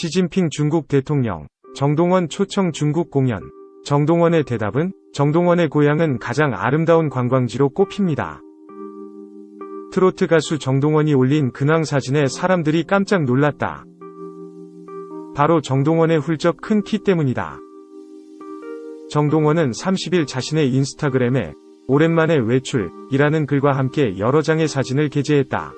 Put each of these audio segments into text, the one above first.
시진핑 중국 대통령, 정동원 초청 중국 공연. 정동원의 대답은 정동원의 고향은 가장 아름다운 관광지로 꼽힙니다. 트로트 가수 정동원이 올린 근황 사진에 사람들이 깜짝 놀랐다. 바로 정동원의 훌쩍 큰 키 때문이다. 정동원은 30일 자신의 인스타그램에 오랜만에 외출이라는 글과 함께 여러 장의 사진을 게재했다.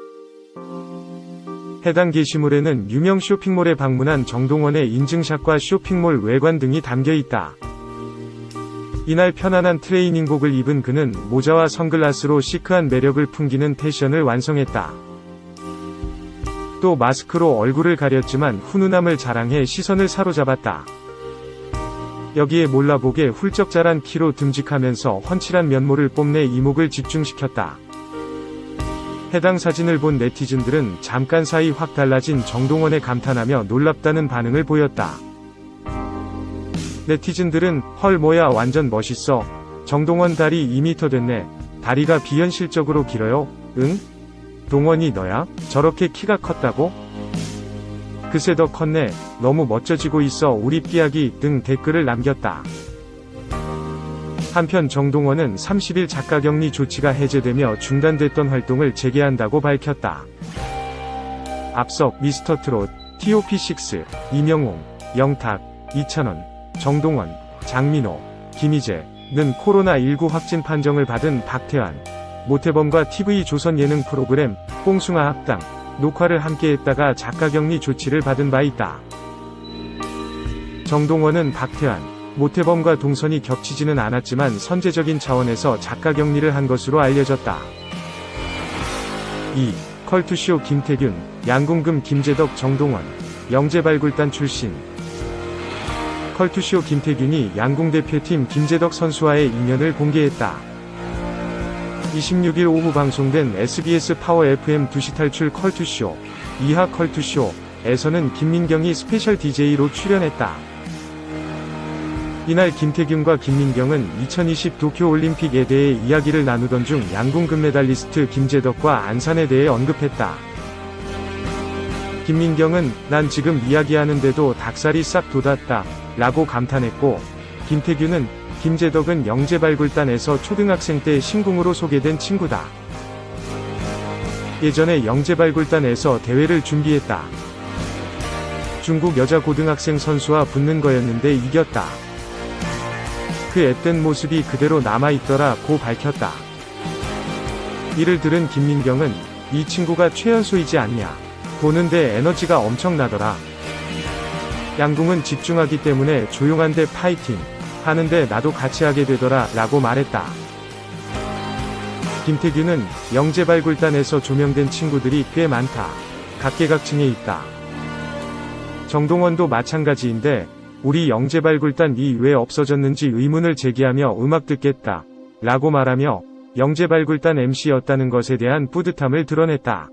해당 게시물에는 유명 쇼핑몰에 방문한 정동원의 인증샷과 쇼핑몰 외관 등이 담겨 있다. 이날 편안한 트레이닝복을 입은 그는 모자와 선글라스로 시크한 매력을 풍기는 패션을 완성했다. 또 마스크로 얼굴을 가렸지만 훈훈함을 자랑해 시선을 사로잡았다. 여기에 몰라보게 훌쩍 자란 키로 듬직하면서 훤칠한 면모를 뽐내 이목을 집중시켰다. 해당 사진을 본 네티즌들은 잠깐 사이 확 달라진 정동원에 감탄하며 놀랍다는 반응을 보였다. 네티즌들은 헐 뭐야 완전 멋있어. 정동원 다리 2m 됐네. 다리가 비현실적으로 길어요. 응? 동원이 너야? 저렇게 키가 컸다고? 그새 더 컸네. 너무 멋져지고 있어. 우리 삐약이 등 댓글을 남겼다. 한편 정동원은 30일 작가격리 조치가 해제되며 중단됐던 활동을 재개한다고 밝혔다. 앞서 미스터트롯, TOP6, 이명웅, 영탁, 이찬원, 정동원, 장민호, 김희재는 코로나19 확진 판정을 받은 박태환, 모태범과 TV조선 예능 프로그램 뽕숭아 합당 녹화를 함께했다가 작가격리 조치를 받은 바 있다. 정동원은 박태환, 모태범과 동선이 겹치지는 않았지만 선제적인 차원에서 작가 격리를 한 것으로 알려졌다. 2. 컬투쇼 김태균, 양궁금 김재덕 정동원, 영재발굴단 출신 컬투쇼 김태균이 양궁 대표팀 김재덕 선수와의 인연을 공개했다. 26일 오후 방송된 SBS 파워 FM 2시 탈출 컬투쇼, 이하 컬투쇼에서는 김민경이 스페셜 DJ로 출연했다. 이날 김태균과 김민경은 2020 도쿄올림픽에 대해 이야기를 나누던 중 양궁 금메달리스트 김재덕과 안산에 대해 언급했다. 김민경은 난 지금 이야기하는데도 닭살이 싹 돋았다. 라고 감탄했고, 김태균은 김재덕은 영재발굴단에서 초등학생 때 신궁으로 소개된 친구다. 예전에 영재발굴단에서 대회를 준비했다. 중국 여자 고등학생 선수와 붙는 거였는데 이겼다. 그 앳된 모습이 그대로 남아있더라 고 밝혔다. 이를 들은 김민경은 이 친구가 최연소이지 않냐. 보는데 에너지가 엄청나더라. 양궁은 집중하기 때문에 조용한데 파이팅 하는데 나도 같이 하게 되더라 라고 말했다. 김태균은 영재발굴단에서 조명된 친구들이 꽤 많다. 각계각층에 있다. 정동원도 마찬가지인데 우리 영재발굴단 이 왜 없어졌는지 의문을 제기하며 음악 듣겠다. 라고 말하며 영재발굴단 MC였다는 것에 대한 뿌듯함을 드러냈다.